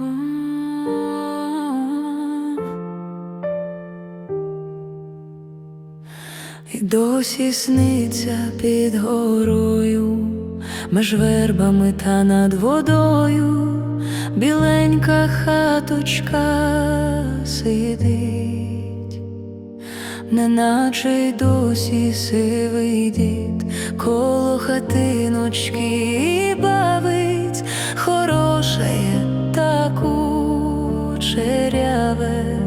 І досі сниться під горою, меж вербами та над водою, біленька хаточка сидить, неначе й досі сивий дід коло хатиночки. і кучеряве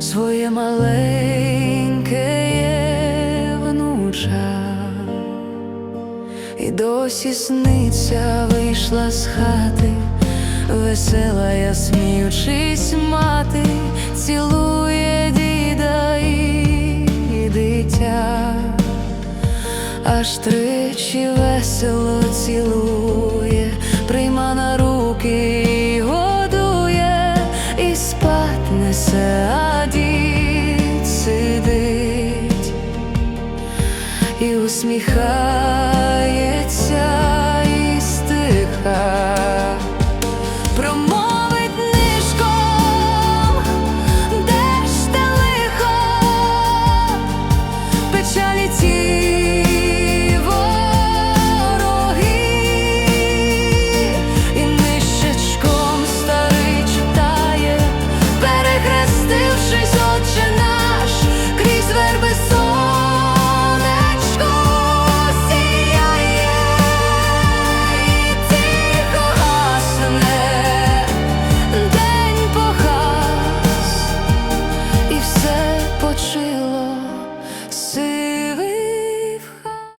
своє маленьке внуча, і досі сниться вийшла з хати, весела, я сміючись, мати, цілує діда і дитя, аж тричі весело цілує, усміхається.